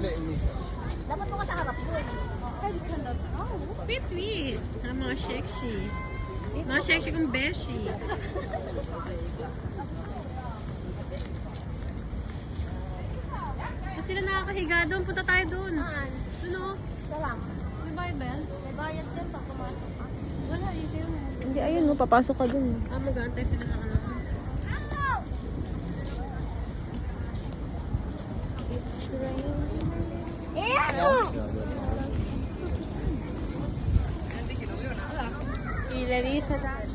Dapat mo ka sa harap doon. Sweet-sweet. Ah, mga sexy. Mga sexy kong beshi. Kasi sila nakakahiga doon. Punta tayo doon. Saan? Doon o. Ito lang. May bayad ba yan? May bayad din pag pumasok ka. Wala, ito yun. Hindi, ayun, no, papasok ka dun. Ah, mag-aantay sila ng ano. Ilarisa dahil.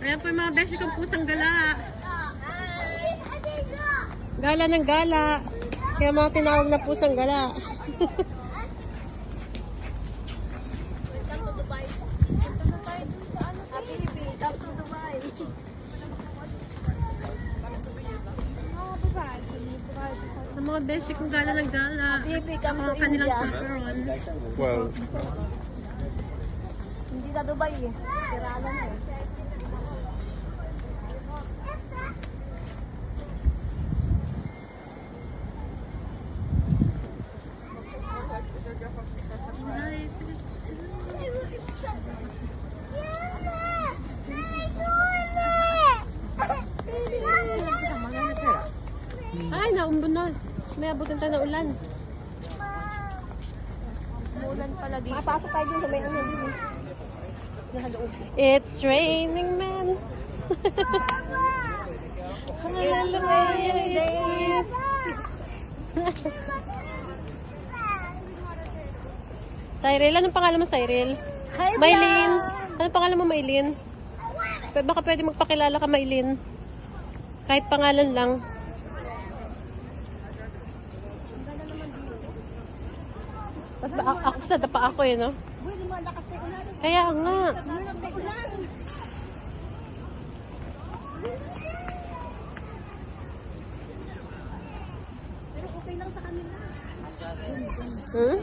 Ayan po yung mga beshi kong pusang gala. Gala ng gala. Kaya mga tinawag na pusang gala. Sa. Ang mga beshi kong gala ng gala. Baby, come Mga kanilang India. chaperon. Well, Hindi na Dubai eh. Tirala na eh. Ay, naumbon na. May abutin tayo ng ulan. Umulan pala dito. Makapasok tayo dun sa may ano dun eh. It's raining man. Hallelujah, it's raining. Cyril, anong pangalan mo, Cyril? Hi, Maylin. Anong pangalan mo, Maylin? Baka pwede magpakilala ka, Maylin. Kahit pangalan lang. Tapos pa, ako, sa dapa ako eh, no? Uy, lumalakas na. Kaya nga. Pero okay lang sa kanila. Hmm?